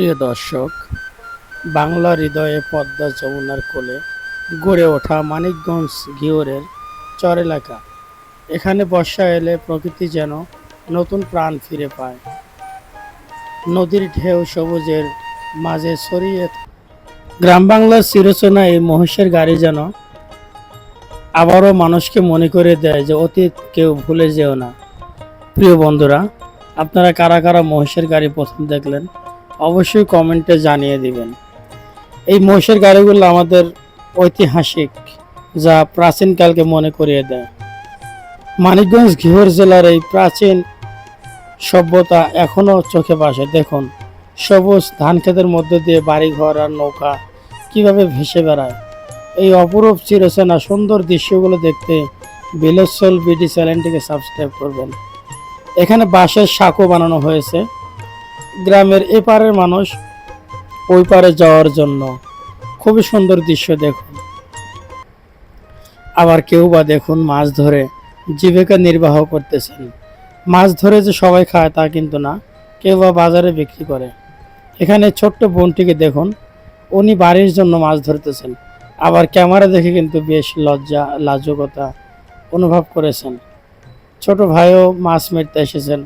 প্রিয় দর্শক, বাংলা হৃদয়ে পদ্মা যমুনার কোলে গড়ে ওঠা মানিকগঞ্জ ঘিওরের চর এলাকা। এখানে বর্ষা এলে প্রকৃতি যেন নতুন প্রাণ ফিরে পায়। নদীর ঢেউ সবুজের মাঝে ছড়িয়ে গ্রাম বাংলার চিরচেনা এই মহিষের গাড়ি যেন আবারও মানুষকে মনে করে দেয় যে, অতীত কেউ ভুলে যেও না। প্রিয় বন্ধুরা, আপনারা কারা কারা মহিষের গাড়ি প্রথম দেখলেন? অবশ্যই কমেন্টে জানিয়ে দিবেন। এই মহিষের গাড়িগুলো আমাদের ঐতিহাসিক, যা প্রাচীনকালকে মনে করিয়ে দেয়। মানিকগঞ্জ ঘিওর জেলার এই প্রাচীন সভ্যতা এখনও চোখে ভাসে দেখুন, সবুজ ধান ক্ষেতের মধ্য দিয়ে বাড়িঘর আর নৌকা কীভাবে ভেসে বেড়ায়। এই অপরূপ চিরচেনা সুন্দর দৃশ্যগুলো দেখতে বিলেসল বিডি চ্যানেলটিকে সাবস্ক্রাইব করবেন। এখানে বাঁশের সাঁকো বানানো হয়েছে। গ্রামের এপারের মানুষ ওই পারে যাওয়ার জন্য। খুবই সুন্দর দৃশ্য দেখুন। আবার কেউ বা দেখুন মাছ ধরে জীবিকা নির্বাহ করতেছেন। মাছ ধরে যে সবাই খায় তা কিন্তু না, কেউ বা বাজারে বিক্রি করে। এখানে ছোট্ট বোনটিকে দেখুন, উনি বাড়ির জন্য মাছ ধরতেছেন। আবার ক্যামেরা দেখে কিন্তু বেশ লজ্জা, লাজকতা অনুভব করেছেন। ছোট ভাইও মাছ মারতে এসেছেন।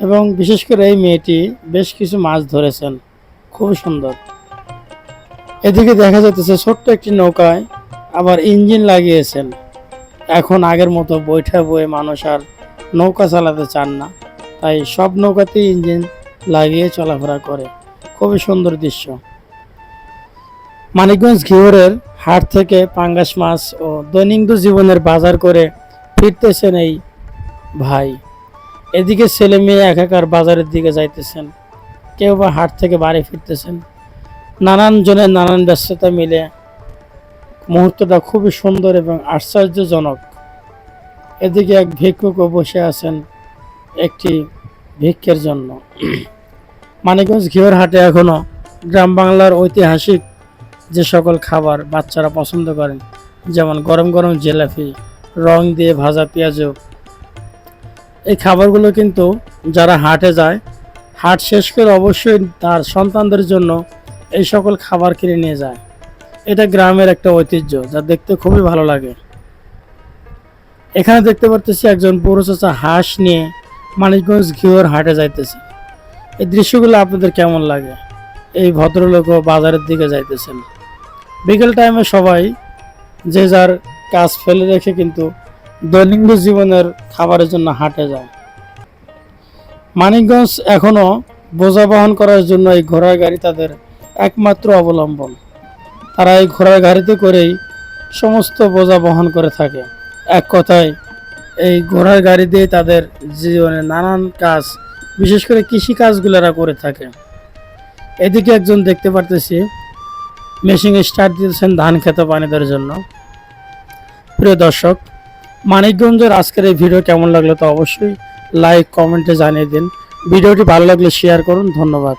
এবং বিশেষ করে এই মেয়েটি বেশ কিছু মাছ ধরেছেন। খুবই সুন্দর। এদিকে দেখা যাচ্ছে ছোট্ট একটি নৌকায় আবার ইঞ্জিন লাগিয়েছেন। এখন আগের মতো বৈঠা বয়ে মানুষ আর নৌকা চালাতে চান না। তাই সব নৌকাতেই ইঞ্জিন লাগিয়ে চলাফেরা করে। খুবই সুন্দর দৃশ্য। মানিকগঞ্জ ঘিওরের হাট থেকে পাঙ্গাস মাছ ও দৈনন্দিন জীবনের বাজার করে ফিরতেছেন এই ভাই। এদিকে ছেলে মেয়ে একাকার বাজারের দিকে যাইতেছেন, কেউ বা হাট থেকে বাড়ি ফিরতেছেন। নানান জনের নানান ব্যস্ততা মিলে মুহূর্তটা খুবই সুন্দর এবং আশ্চর্যজনক। এদিকে এক ভিক্ষুকও বসে আছেন একটি ভিক্ষের জন্য। মানিকগঞ্জ ঘিওর হাটে এখনও গ্রাম বাংলার ঐতিহাসিক যে সকল খাবার বাচ্চারা পছন্দ করেন, যেমন গরম গরম জিলাপি, রং দিয়ে ভাজা পেঁয়াজও এই খাবারগুলো কিন্তু যারা হাটে যায়, হাট শেষ করে অবশ্যই তার সন্তানদের জন্য এই সকল খাবার কিনে নিয়ে যায়। এটা গ্রামের একটা ঐতিহ্য, যা দেখতে খুবই ভালো লাগে। এখানে দেখতে পারতেছি একজন পুরো চাচা হাঁস নিয়ে মানিকগঞ্জ ঘিওর হাটে যাইতেছে। এই দৃশ্যগুলো আপনাদের কেমন লাগে? এই ভদ্রলোকও বাজারের দিকে যাইতেছেন। বিকেল টাইমে সবাই যে যার কাজ ফেলে রেখে কিন্তু দৈনন্দিন জীবনের খাবারের জন্য হাটে যায় মানিকগঞ্জ এখনও বোঝা বহন করার জন্য এই ঘোড়ার গাড়ি তাদের একমাত্র অবলম্বন। তারা এই ঘোড়ার গাড়িতে করেই সমস্ত বোঝা বহন করে থাকে। এক কথায়, এই ঘোড়ার গাড়ি দিয়ে তাদের জীবনে নানান কাজ, বিশেষ করে কৃষি কাজগুলো এরা করে থাকে। এদিকে একজন দেখতে পারতেছি, মেশিন স্টার্ট দিয়েছেন ধান খেতে পানি দেওয়ার জন্য। প্রিয় দর্শক মানিকগঞ্জের আজকের এই ভিডিও কেমন লাগল তো অবশ্যই লাইক কমেন্টে জানিয়ে দিন। ভিডিওটি ভালো লাগলে শেয়ার করুন। ধন্যবাদ।